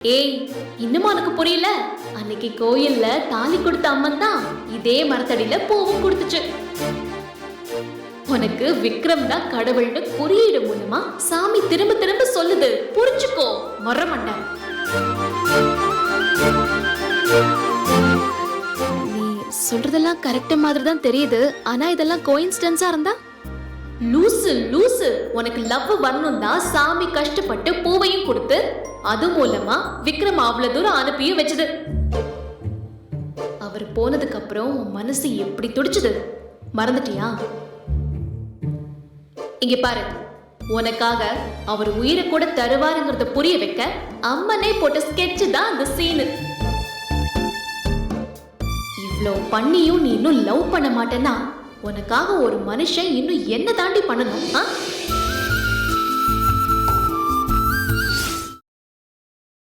ஏய் இன்னும் உனக்கு புரியல? அன்னைக்கு கோயில்ல தாலி கொடுத்த அம்மன் தான் இதே மரத்தடியில பூவும் கொடுத்துச்சு. உனக்கு விக்ரம் தான் கடவுள்னு குறியீடு மூலமா சாமி திரும்ப திரும்ப சொல்லுது. புரிஞ்சுக்கோ மரமண்ட நீ சொல்றதெல்லாம் கரெக்ட் மாதிரி தான் தெரியுது. ஆனா இதெல்லாம் கோயின்ஸ்டன்ஸா இருந்தா? லூசு லூசு. உனக்கு லவ் வரணும் தான் சாமி கஷ்டப்பட்டு பூவையும் கொடுத்து அது மூலமா விக்ரம் அவ்வளவு தூரம் அனுப்பியும் வச்சது. அவர் போனதுக்கு அப்புறம் உன் மனசு எப்படி துடிச்சது? மறந்துட்டியா? இங்க பாரு உனக்காக அவர் உயிரை கூட தருவாருங்கிறத புரிய வைக்க அம்மனே போட்ட ஸ்கெட்சு தான் அந்த சீனு இவ்வளோ பண்ணியும் நீ இன்னும் லவ் பண்ண மாட்டேன்னா உனக்காக ஒரு மனுஷன் இன்னும் என்ன தாண்டி பண்ணணும் ஆ?